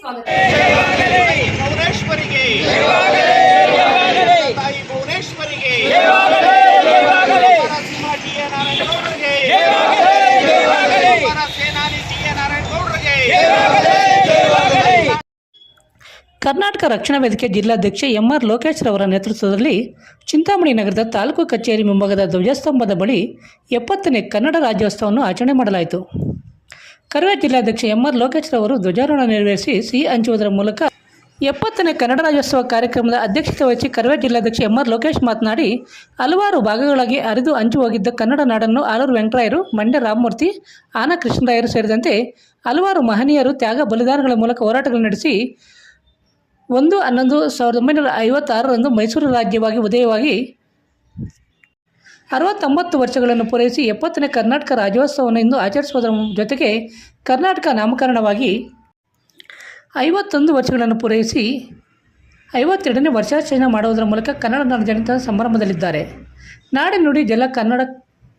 ಸ್ವಾಗತ. ಭುವನೇಶ್ವರಿಗೆ. ತಾಯಿ ಭುವನೇಶ್ವರಿಗೆ. ನಾರಾಯಣಗೌಡರಿಗೆ. ಸೇನಾನಿ ನಾರಾಯಣಗೌಡರಿಗೆ. ಕರ್ನಾಟಕ ರಕ್ಷಣಾ ವೇದಿಕೆ ಜಿಲ್ಲಾಧ್ಯಕ್ಷ ಎಂಆರ್ ಲೋಕೇಶ್ ರವರ ನೇತೃತ್ವದಲ್ಲಿ ಚಿಂತಾಮಣಿ ನಗರದ ತಾಲೂಕು ಕಚೇರಿ ಮುಂಭಾಗದ ಧ್ವಜಸ್ತಂಭದ ಬಳಿ ಎಪ್ಪತ್ತನೇ ಕನ್ನಡ ರಾಜ್ಯೋತ್ಸವವನ್ನು ಆಚರಣೆ ಮಾಡಲಾಯಿತು. ಕರವೇ ಜಿಲ್ಲಾಧ್ಯಕ್ಷ ಎಂಆರ್ ಲೋಕೇಶ್ ರವರು ಧ್ವಜಾರೋಹಣ ನೆರವೇರಿಸಿ ಸಿಹಿ ಹಂಚುವುದರ ಮೂಲಕ ಎಪ್ಪತ್ತನೇ ಕನ್ನಡ ರಾಜ್ಯೋತ್ಸವ ಕಾರ್ಯಕ್ರಮದ ಅಧ್ಯಕ್ಷತೆ ವಹಿಸಿ ಕರವೇ ಜಿಲ್ಲಾಧ್ಯಕ್ಷ ಎಂಆರ್ ಲೋಕೇಶ್ ಮಾತನಾಡಿ, ಹಲವಾರು ಭಾಗಗಳಾಗಿ ಅರಿದು ಹಂಚು ಹೋಗಿದ್ದ ಕನ್ನಡ ನಾಡನ್ನು ಆಲೂರು ವೆಂಕಟರಾಯರು, ಮಂಡ್ಯ ರಾಮಮೂರ್ತಿ, ಆನ ಕೃಷ್ಣರಾಯರು ಸೇರಿದಂತೆ ಹಲವಾರು ಮಹನೀಯರು ತ್ಯಾಗ ಬಲಿದಾನಗಳ ಮೂಲಕ ಹೋರಾಟಗಳು ನಡೆಸಿ ಒಂದು ಹನ್ನೊಂದು ಸಾವಿರದ ಒಂಬೈನೂರ ಐವತ್ತಾರರಂದು ಮೈಸೂರು ರಾಜ್ಯವಾಗಿ ಉದಯವಾಗಿ ಅರವತ್ತೊಂಬತ್ತು ವರ್ಷಗಳನ್ನು ಪೂರೈಸಿ ಎಪ್ಪತ್ತನೇ ಕರ್ನಾಟಕ ರಾಜ್ಯೋತ್ಸವವನ್ನು ಇಂದು ಆಚರಿಸುವುದರ ಜೊತೆಗೆ ಕರ್ನಾಟಕ ನಾಮಕರಣವಾಗಿ ಐವತ್ತೊಂದು ವರ್ಷಗಳನ್ನು ಪೂರೈಸಿ ಐವತ್ತೆರಡನೇ ವರ್ಷಾಚರಣೆ ಮಾಡುವುದರ ಮೂಲಕ ಕನ್ನಡ ನಾಡ ಜನತ ಸಂಭ್ರಮದಲ್ಲಿದ್ದಾರೆ. ನಾಡಿ ನುಡಿ ಜಲ ಕನ್ನಡ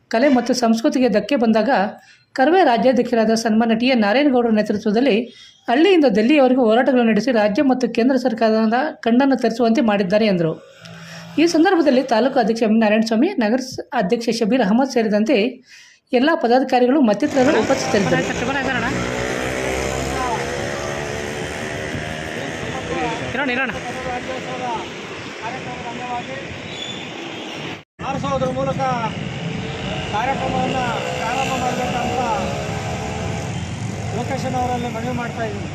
ಕಲೆ ಮತ್ತು ಸಂಸ್ಕೃತಿಗೆ ಧಕ್ಕೆ ಬಂದಾಗ ಕರ್ವೆ ರಾಜ್ಯಾಧ್ಯಕ್ಷರಾದ ಸನ್ಮಾನ್ಯ ಟಿ ಎನ್ ನಾರಾಯಣಗೌಡರ ನೇತೃತ್ವದಲ್ಲಿ ಹಳ್ಳಿಯಿಂದ ದೆಲ್ಲಿಯವರೆಗೂ ಹೋರಾಟಗಳನ್ನು ನಡೆಸಿ ರಾಜ್ಯ ಮತ್ತು ಕೇಂದ್ರ ಸರ್ಕಾರದ ಕಣ್ಣನ್ನು ತರಿಸುವಂತೆ ಮಾಡಿದ್ದಾರೆ ಎಂದರು. ಈ ಸಂದರ್ಭದಲ್ಲಿ ತಾಲೂಕು ಅಧ್ಯಕ್ಷ ಎಂ. ನಾರಾಯಣಸ್ವಾಮಿ ನಗರ ಅಧ್ಯಕ್ಷ ಶಬೀರ್ ಅಹಮದ್ ಸೇರಿದಂತೆ ಎಲ್ಲ ಪದಾಧಿಕಾರಿಗಳು ಮತ್ತಿತರರು ಉಪಸ್ಥಿತರಿದ್ದರು. ಆರಿಸೋದ್ರ ಮೂಲಕ ಕಾರ್ಯಕ್ರಮವನ್ನು ಪ್ರಾರಂಭ ಮಾಡಬೇಕಂತ ಲೋಕೇಶನ್ ಅವರಲ್ಲಿ ಮನವಿ ಮಾಡ್ತಾ ಇದ್ದೀನಿ.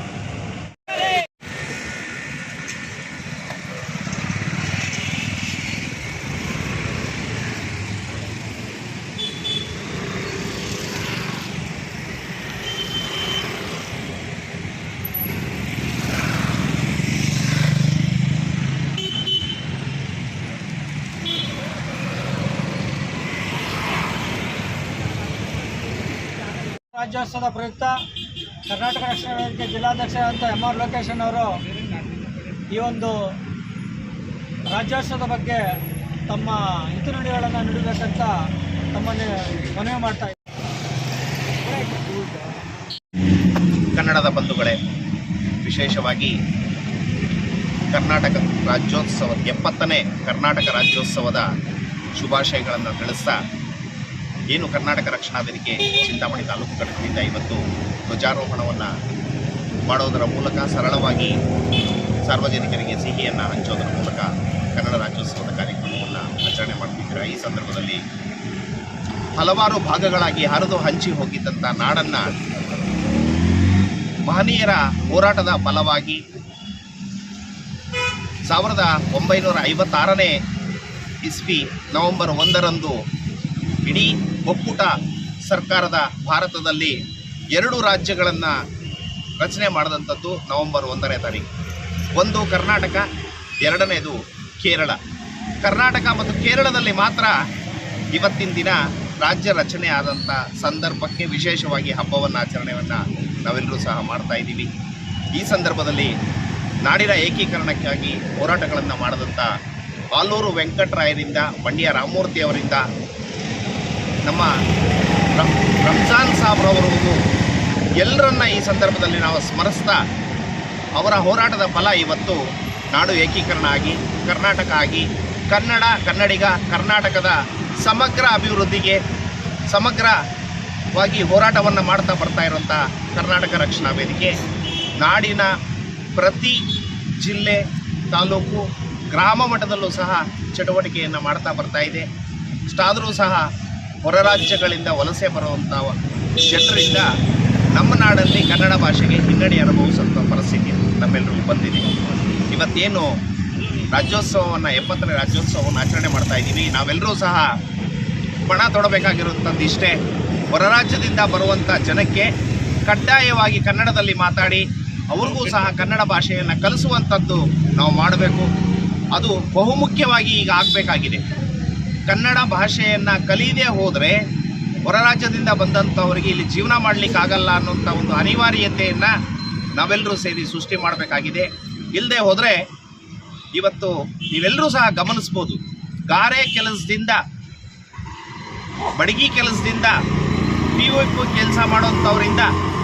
ರಾಜ್ಯೋತ್ಸವದ ಪ್ರಯುಕ್ತ ಕರ್ನಾಟಕ ರಕ್ಷಣಾ ವೇದಿಕೆ ಜಿಲ್ಲಾಧ್ಯಕ್ಷ ಅಂತ ಎಂ ಆರ್ ಲೋಕೇಶನ್ ಅವರು ಈ ಒಂದು ರಾಜ್ಯೋತ್ಸವದ ಬಗ್ಗೆ ತಮ್ಮ ಹಿತನುಡಿಗಳನ್ನು ನುಡಿಬೇಕಂತ ತಮ್ಮನ್ನು ಮನವಿ ಮಾಡ್ತಾ ಕನ್ನಡದ ಬಂಧುಗಳೇ, ವಿಶೇಷವಾಗಿ ಕರ್ನಾಟಕ ರಾಜ್ಯೋತ್ಸವ, ಎಪ್ಪತ್ತನೇ ಕರ್ನಾಟಕ ರಾಜ್ಯೋತ್ಸವದ ಶುಭಾಶಯಗಳನ್ನು ತಿಳಿಸ್ತಾ ಏನು ಕರ್ನಾಟಕ ರಕ್ಷಣಾ ವೇದಿಕೆ ಚಿಂತಾಮಣಿ ತಾಲೂಕು ಘಟಕದಿಂದ ಇವತ್ತು ಧ್ವಜಾರೋಹಣವನ್ನು ಮಾಡೋದರ ಮೂಲಕ ಸರಳವಾಗಿ ಸಾರ್ವಜನಿಕರಿಗೆ ಸಿಹಿಯನ್ನು ಹಂಚೋದರ ಮೂಲಕ ಕನ್ನಡ ರಾಜ್ಯೋತ್ಸವದ ಕಾರ್ಯಕ್ರಮವನ್ನು ಆಚರಣೆ ಮಾಡ್ತಿದ್ದೀರಾ. ಈ ಸಂದರ್ಭದಲ್ಲಿ ಹಲವಾರು ಭಾಗಗಳಾಗಿ ಹರಿದು ಹಂಚಿ ಹೋಗಿದ್ದಂಥ ನಾಡನ್ನು ಮಹನೀಯರ ಹೋರಾಟದ ಫಲವಾಗಿ ಸಾವಿರದ ಒಂಬೈನೂರ ಐವತ್ತಾರನೇ ಇಸ್ವಿ ನವೆಂಬರ್ ಒಂದರಂದು ಇಡೀ ಒಕ್ಕೂಟ ಸರ್ಕಾರದ ಭಾರತದಲ್ಲಿ ಎರಡು ರಾಜ್ಯಗಳನ್ನು ರಚನೆ ಮಾಡಿದಂಥದ್ದು ನವೆಂಬರ್ ಒಂದನೇ ತಾರೀಕು. ಒಂದು ಕರ್ನಾಟಕ, ಎರಡನೇದು ಕೇರಳ. ಕರ್ನಾಟಕ ಮತ್ತು ಕೇರಳದಲ್ಲಿ ಮಾತ್ರ ಇವತ್ತಿನ ದಿನ ರಾಜ್ಯ ರಚನೆ ಆದಂಥ ಸಂದರ್ಭಕ್ಕೆ ವಿಶೇಷವಾಗಿ ಹಬ್ಬವನ್ನು ಆಚರಣೆಯನ್ನು ನಾವೆಲ್ಲರೂ ಸಹ ಮಾಡ್ತಾ ಇದ್ದೀವಿ. ಈ ಸಂದರ್ಭದಲ್ಲಿ ನಾಡಿನ ಏಕೀಕರಣಕ್ಕಾಗಿ ಹೋರಾಟಗಳನ್ನು ಮಾಡಿದಂಥ ಆಲೂರು ವೆಂಕಟರಾಯರಿಂದ ಮಂಡ್ಯ ರಾಮಮೂರ್ತಿ ಅವರಿಂದ ನಮ್ಮ ರಂಜಾನ್ ಸಾಬ್ರವರು ಎಲ್ಲರನ್ನ ಈ ಸಂದರ್ಭದಲ್ಲಿ ನಾವು ಸ್ಮರಿಸ್ತಾ ಅವರ ಹೋರಾಟದ ಫಲ ಇವತ್ತು ನಾಡು ಏಕೀಕರಣ ಆಗಿ, ಕರ್ನಾಟಕ ಆಗಿ, ಕನ್ನಡ, ಕನ್ನಡಿಗ, ಕರ್ನಾಟಕದ ಸಮಗ್ರ ಅಭಿವೃದ್ಧಿಗೆ ಸಮಗ್ರವಾಗಿ ಹೋರಾಟವನ್ನು ಮಾಡ್ತಾ ಬರ್ತಾ ಇರುವಂಥ ಕರ್ನಾಟಕ ರಕ್ಷಣಾ ವೇದಿಕೆ, ನಾಡಿನ ಪ್ರತಿ ಜಿಲ್ಲೆ, ತಾಲೂಕು, ಗ್ರಾಮ ಮಟ್ಟದಲ್ಲೂ ಸಹ ಚಟುವಟಿಕೆಯನ್ನು ಮಾಡ್ತಾ ಬರ್ತಾ ಇದೆ. ಇಷ್ಟಾದರೂ ಸಹ ಹೊರ ರಾಜ್ಯಗಳಿಂದ ವಲಸೆ ಬರುವಂಥ ಜನರಿಂದ ನಮ್ಮ ನಾಡಲ್ಲಿ ಕನ್ನಡ ಭಾಷೆಗೆ ಹಿನ್ನಡೆ ಅನುಭವಿಸುವಂಥ ಪರಿಸ್ಥಿತಿ ನಮ್ಮೆಲ್ಲರಿಗೂ ಬಂದಿದೆ. ಇವತ್ತೇನು ರಾಜ್ಯೋತ್ಸವವನ್ನು ಎಪ್ಪತ್ತನೇ ರಾಜ್ಯೋತ್ಸವವನ್ನು ಆಚರಣೆ ಮಾಡ್ತಾ ಇದ್ದೀವಿ. ನಾವೆಲ್ಲರೂ ಸಹ ಪಣ ತೊಡಬೇಕಾಗಿರುವಂಥದ್ದು ಇಷ್ಟೇ. ಹೊರ ರಾಜ್ಯದಿಂದ ಬರುವಂಥ ಜನಕ್ಕೆ ಕಡ್ಡಾಯವಾಗಿ ಕನ್ನಡದಲ್ಲಿ ಮಾತಾಡಿ, ಅವ್ರಿಗೂ ಸಹ ಕನ್ನಡ ಭಾಷೆಯನ್ನು ಕಲಿಸುವಂಥದ್ದು ನಾವು ಮಾಡಬೇಕು. ಅದು ಬಹುಮುಖ್ಯವಾಗಿ ಈಗ ಆಗಬೇಕಾಗಿದೆ. ಕನ್ನಡ ಭಾಷೆಯನ್ನು ಕಲಿಯದೇ ಹೋದರೆ ಹೊರ ರಾಜ್ಯದಿಂದ ಬಂದಂಥವರಿಗೆ ಇಲ್ಲಿ ಜೀವನ ಮಾಡಲಿಕ್ಕಾಗಲ್ಲ ಅನ್ನೋಂಥ ಒಂದು ಅನಿವಾರ್ಯತೆಯನ್ನು ನಾವೆಲ್ಲರೂ ಸೇರಿ ಸೃಷ್ಟಿ ಮಾಡಬೇಕಾಗಿದೆ. ಇಲ್ಲದೆ ಹೋದರೆ ಇವತ್ತು ನೀವೆಲ್ಲರೂ ಸಹ ಗಮನಿಸ್ಬೋದು. ಗಾರೆ ಕೆಲಸದಿಂದ, ಬಡಗಿ ಕೆಲಸದಿಂದ ಪಿ ಒ ಕೆಲಸ ಮಾಡೋಂಥವರಿಂದ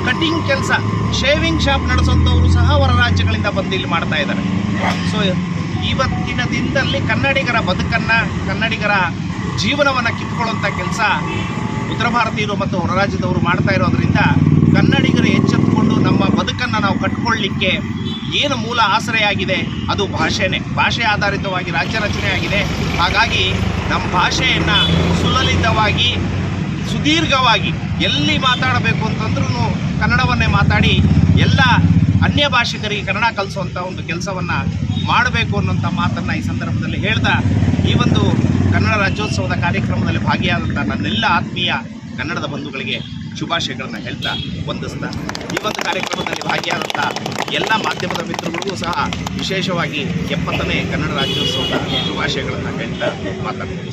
ಕಟಿಂಗ್ ಕೆಲಸ ಶೇವಿಂಗ್ ಶಾಪ್ ನಡೆಸೋಂಥವ್ರು ಸಹ ಹೊರ ರಾಜ್ಯಗಳಿಂದ ಬಂದು ಇಲ್ಲಿ ಮಾಡ್ತಾ ಇದ್ದಾರೆ. ಸೊ ಇವತ್ತಿನ ದಿನದಲ್ಲಿ ಕನ್ನಡಿಗರ ಬದುಕನ್ನು, ಕನ್ನಡಿಗರ ಜೀವನವನ್ನು ಕಿತ್ಕೊಳ್ಳುವಂಥ ಕೆಲಸ ಉತ್ತರ ಭಾರತೀಯರು ಮತ್ತು ಹೊರರಾಜ್ಯದವರು ಮಾಡ್ತಾ ಇರೋದ್ರಿಂದ ಕನ್ನಡಿಗರು ಎಚ್ಚೆತ್ತುಕೊಂಡು ನಮ್ಮ ಬದುಕನ್ನು ನಾವು ಕಟ್ಕೊಳ್ಳಿಕ್ಕೆ ಏನು ಮೂಲ ಆಸರೆಯಾಗಿದೆ ಅದು ಭಾಷೆನೇ. ಭಾಷೆ ಆಧಾರಿತವಾಗಿ ರಾಜ್ಯ ರಚನೆ ಆಗಿದೆ. ಹಾಗಾಗಿ ನಮ್ಮ ಭಾಷೆಯನ್ನು ಸುಲಲಿತವಾಗಿ, ಸುದೀರ್ಘವಾಗಿ ಎಲ್ಲಿ ಮಾತಾಡಬೇಕು ಅಂತಂದ್ರೂ ಕನ್ನಡವನ್ನೇ ಮಾತಾಡಿ ಎಲ್ಲ ಅನ್ಯ ಭಾಷಿಕರಿಗೆ ಕನ್ನಡ ಕಲಿಸುವಂಥ ಒಂದು ಕೆಲಸವನ್ನು ಮಾಡಬೇಕು ಅನ್ನೋಂಥ ಮಾತನ್ನು ಈ ಸಂದರ್ಭದಲ್ಲಿ ಹೇಳ್ತಾ ಈ ಒಂದು ಕನ್ನಡ ರಾಜ್ಯೋತ್ಸವದ ಕಾರ್ಯಕ್ರಮದಲ್ಲಿ ಭಾಗಿಯಾದಂಥ ನನ್ನೆಲ್ಲ ಆತ್ಮೀಯ ಕನ್ನಡದ ಬಂಧುಗಳಿಗೆ ಶುಭಾಶಯಗಳನ್ನು ಹೇಳ್ತಾ ವಂದಿಸ್ತಾ ಈ ಒಂದು ಕಾರ್ಯಕ್ರಮದಲ್ಲಿ ಭಾಗಿಯಾದಂಥ ಎಲ್ಲ ಮಾಧ್ಯಮದ ಮಿತ್ರಗಳಿಗೂ ಸಹ ವಿಶೇಷವಾಗಿ ಎಪ್ಪತ್ತನೇ ಕನ್ನಡ ರಾಜ್ಯೋತ್ಸವದ ಶುಭಾಶಯಗಳನ್ನು ಹೇಳ್ತಾ ಮಾತಾಡ್ತೀನಿ